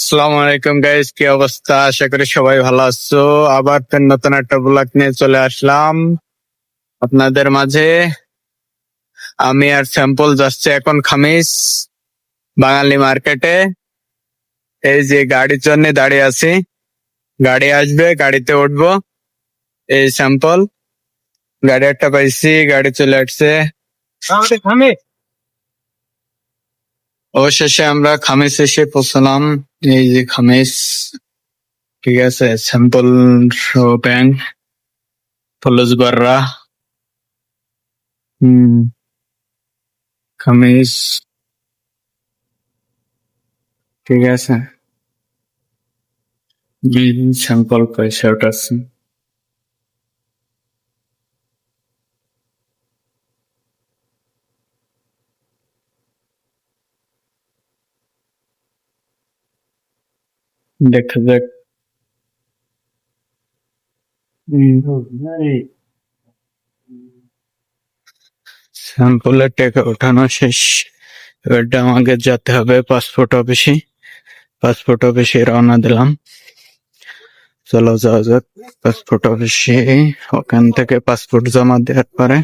আসসালামু আলাইকুম গাইস কি অবস্থা? আশা করি সবাই ভালো আছো। আবার ফের নতুন একটা ব্লগ নিয়ে চলে আসলাম আপনাদের মাঝে। আমি আর স্যাম্পল যাচ্ছে এখন খামিস বাঙালি মার্কেটে এই যে গাড়ির জন্য দাঁড়িয়ে আছি। গাড়ি আসবে, গাড়িতে উঠবো। এই স্যাম্পল। গাড়ি একটা পাইছি, গাড়ি চলে আসছে। অবশেষে আমরা খামিস এসে পৌঁছলাম। এই যে খামিস ঠিক আছে স্যাম্পল ব্যাংক ফলস বাররা। হম খামিস ঠিক আছে। স্যাম্পল পয়সা উঠাচ্ছি দেখা যাক। স্যাম্পলের টাকা ওঠানো শেষ। এবারটা আমাকে যেতে হবে পাসপোর্ট অফিসে। পাসপোর্ট অফিসে রওনা দিলাম। চলো যাওয়া যাক পাসপোর্ট অফিসে। ওখান থেকে পাসপোর্ট জমা দেওয়ার পরে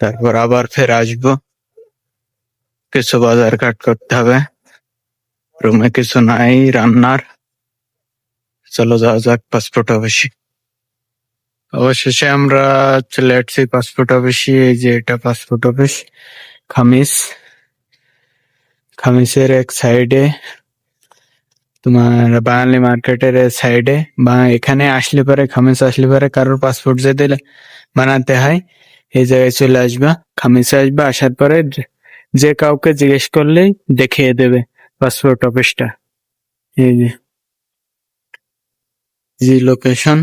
তারপর আবার ফের আসব। কিছু বাজার কাট করতে হবে। রুমে কিছু নাই, রান্নার। চলো যাওয়া যাক পাসপোর্ট অফিসে অবশেষে আমরা চলে আসছি পাসপোর্ট অফিসে, এই যে এটা পাসপোর্ট অফিস, খামিস। খামিসের এক সাইডে তোমার বাঙালি মার্কেটের সাইডে বা এখানে আসলে পরে, খামিস আসলে পরে কারোর পাসপোর্ট যেতে বানাতে হয়, এই জায়গায় চলে আসবা। খামিসে আসবা, আসার পরে যে- কাউকে জিজ্ঞেস করলেই দেখিয়ে দেবে। পাসপোর্ট অফিসটা। এই যে। জি লোকেশন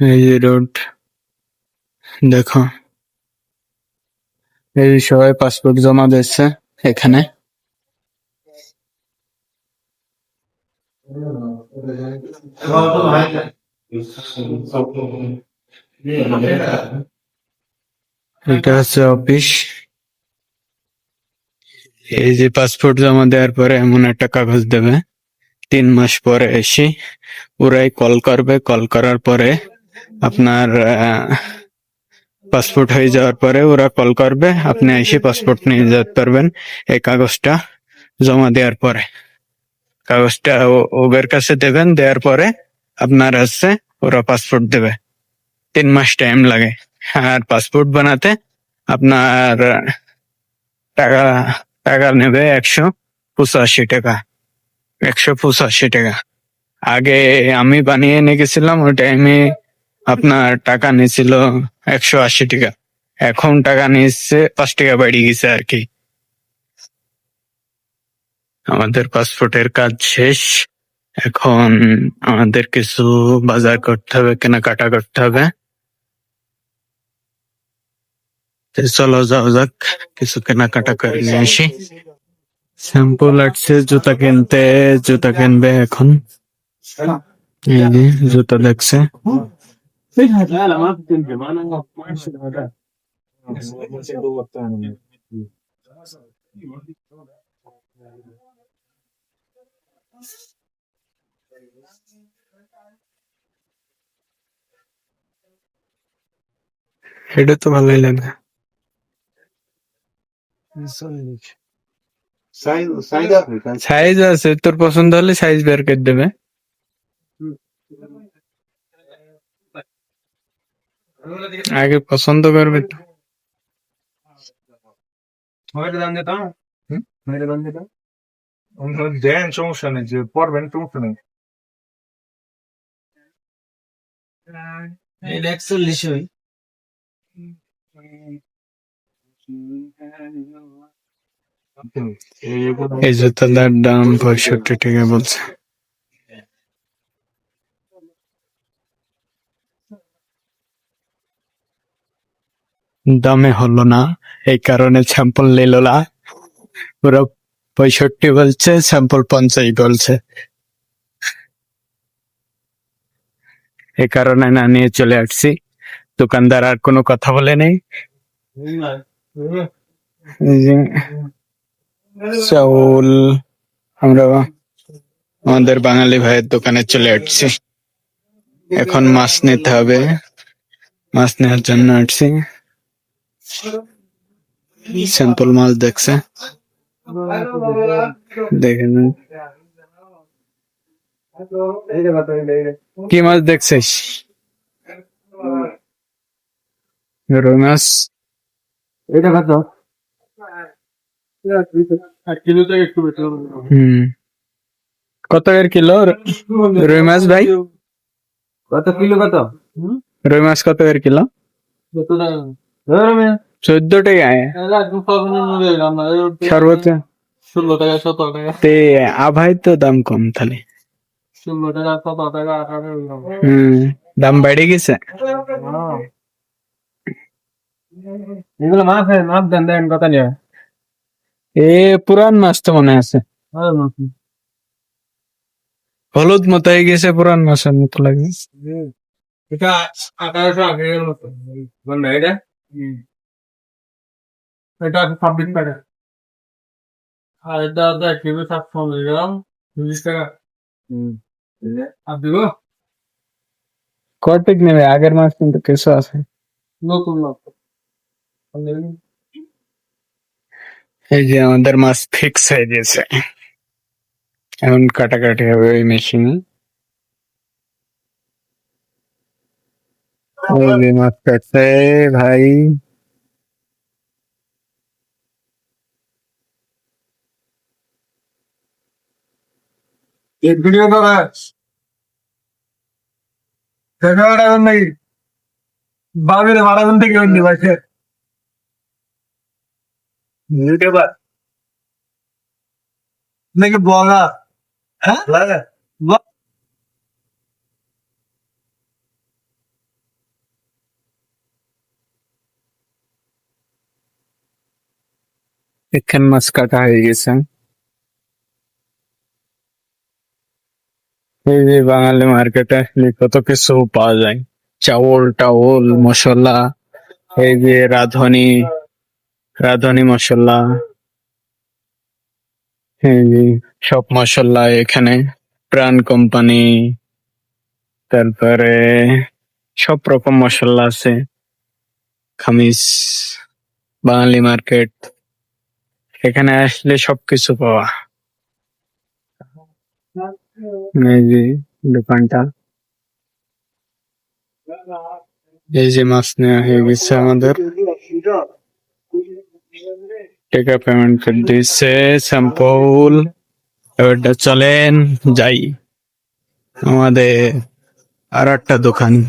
এই যে রোড দেখো। এই সবাই পাসপোর্ট জমা দিচ্ছে এখানে। এটা হচ্ছে অফিস। এই যে পাসপোর্ট জমা দেওয়ার পরে এমন একটা কাগজ দেবে। তিন মাস পরে এসে ওরাই কল করবে। কল করার পরে আপনার পাসপোর্ট হয়ে যাওয়ার পরে ওরা কল করবে। আপনি এসে পাসপোর্ট নিয়ে যেতে পারবেন এই কাগজটা জমা দেওয়ার পরে। কাগজটা ওদের কাছে দেবেন। দেওয়ার পরে আপনার হচ্ছে ওরা পাসপোর্ট দেবে। তিন মাস টাইম লাগে। আর পাসপোর্ট বানাতে আপনার আহ, টাকা টাকা নেবে একশো পঁচাশি টাকা একশো পঁচাশি টাকা আগে আমি বানিয়ে নিয়ে গেছিলাম ওই টাইমে আপনার টাকা নিয়েছিল একশো আশি টাকা এখন টাকা নিচ্ছে পাঁচ টাকা বাড়িয়ে গেছে আর কি আমাদের পাসপোর্টের কাজ শেষ এখন আমাদের কিছু বাজার করতে হবে কেনাকাটা করতে হবে তো চলো যাও যাক, কিছু কেনাকাটা করে নিয়ে আসি। স্যাম্পল আসছে জুতা কিনতে, জুতা কিনবে এখন। এই যে, জুতা দেখছে। এটা তো ভালোই লাগে। সাইজ আছে তোর পছন্দ হলে সাইজ বের করে দেবে আগে পছন্দ করবে তো দেন সমস্যা নেই যে পড়বেন সমস্যা নেই একচল্লিশ ওই এই জুতাটার দাম পঁয়ষট্টি টাকা বলছে। দামে হলো না, এই কারণে স্যাম্পল নিল না। ওরা পঁয়ষট্টি বলছে স্যাম্পল পঞ্চাশ বলছে। এই কারণে না, নিয়ে চলে আসছি। দোকানদার আর কোনো কথা বলে নেই। চাউল, আমরা আমাদের বাঙালি ভাইয়ের দোকানে চলে আসছি। এখন মাছ নিতে হবে। মাছ নেওয়ার জন্য আসছি। স্যাম্পল মাছ দেখছে। দেখে। কি মাছ দেখছিস? রুই মাছ। এটা কত? কত এর কিলো? রুই মাছ ভাই? কত কিলো কত? রুই মাছ কত এর কিলো? টাকা। চোদ্দ আমরা। সর্বোচ্চ? ষোলো টাকা সতেরো টাকা। তে আভাই তো দাম কম তাহলে। ষোলো টাকা সতেরো টাকা হুম। দাম বেড়ে গেছে? এগুলো মাছ মাছ দেন দেন কথা নিয়ে। এ পুরান মাছ তো মনে আছে। হলুদ মতো হয়ে গেছে পুরান মাছের মতো লাগে এটা আঠারোশো আগে মতো। এটা? এটা ছাব্বিশ টাকা আর এটা আছে এক কিলো সাতশো মিলিগ্রাম চল্লিশ টাকা। আর দিব? কটিক নেবে? আগের মাছ কিন্তু কিছু আছে। নতুন নতুন এই যে আমাদের মাছ ফিক্স হয়ে গেছে। এখন কাটাকাটি হবে ওই মেশিনে মাছ কাটছে ভাই। এক ভিডিও করা দেখা। নাকি? বাবির ভাড়া পাইছে ইউটিউবার নাকি ব্লগার হ্যাঁ ব্লগার এখান মাছ কাটা হয়ে গেছে এই যে বাঙালি মার্কেটে আসলে কত কিছু পাওয়া যায় চাউল টাউল মশলা এই যে রাঁধুনি রাঁধুনি মশলা এই যে সব মশলা এখানে। প্রাণ কোম্পানি, তারপরে সব রকম মশলা আছে। খামিস, বাঙালি মার্কেট, এখানে আসলে সবকিছু পাওয়া। এই যে দোকানটা। এই যে মাছ নেওয়া হয়ে গেছে আমাদের। টাকা পেমেন্ট করে দিচ্ছে স্যাম্পল এবারটা চলেন, যাই। আমাদের আর একটা দোকান।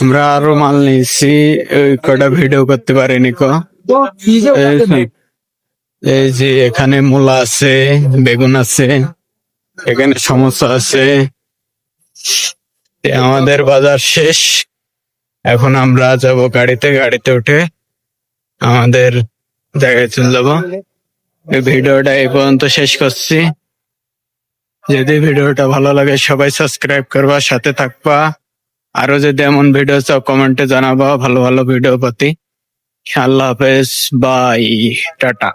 আমরা আরও মাল নিয়েছি কটা ভিডিও করতে পারিনি কো। এই যে- এখানে মূলা আছে, বেগুন আছে, এখানে সমস্যা আছে। আমাদের বাজার শেষ। এখন আমরা যাব গাড়িতে গাড়িতে উঠে আমাদের জায়গায় চলে যাব এই ভিডিওটা এই পর্যন্ত শেষ করছি। যদি ভিডিওটা ভালো লাগে সবাই সাবস্ক্রাইব করবা, সাথে থাকবা। আরও যদি এমন ভিডিও চাও কমেন্টে জানাবা ভালো ভালো ভিডিও প্রতি। আল্লাহ হাফেজ, বাই, টাটা।